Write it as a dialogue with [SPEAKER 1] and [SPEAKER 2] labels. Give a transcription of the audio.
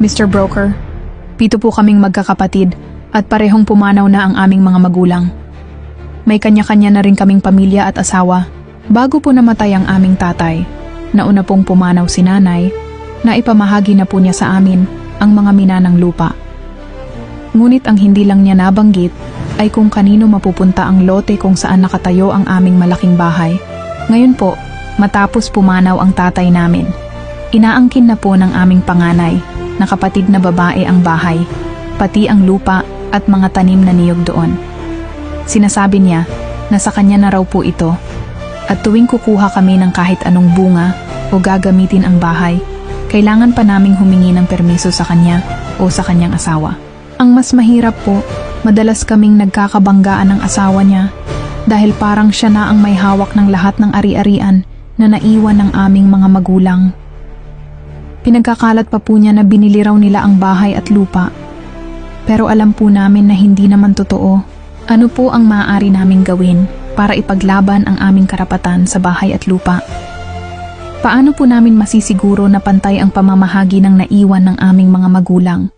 [SPEAKER 1] Mr. Broker, pito po kaming magkakapatid at parehong pumanaw na ang aming mga magulang. May kanya-kanya na rin kaming pamilya at asawa. Bago po namatay ang aming tatay, nauna pong pumanaw si nanay, na ipamahagi na po niya sa amin ang mga minanang lupa. Ngunit ang hindi lang niya nabanggit ay kung kanino mapupunta ang lote kung saan nakatayo ang aming malaking bahay. Ngayon po, matapos pumanaw ang tatay namin, inaangkin na po ng aming panganay na kapatid na babae ang bahay, pati ang lupa at mga tanim na niyog doon. Sinasabi niya na sa kanya na raw po ito at tuwing kukuha kami ng kahit anong bunga o gagamitin ang bahay, kailangan pa naming humingi ng permiso sa kanya o sa kanyang asawa. Ang mas mahirap po, madalas kaming nagkakabanggaan ng asawa niya dahil parang siya na ang may hawak ng lahat ng ari-arian na naiwan ng aming mga magulang. Pinagkakalat pa po niya na binili raw nila ang bahay at lupa. Pero alam po namin na hindi naman totoo. Ano po ang maaari naming gawin para ipaglaban ang aming karapatan sa bahay at lupa? Paano po namin masisiguro na pantay ang pamamahagi ng naiwan ng aming mga magulang?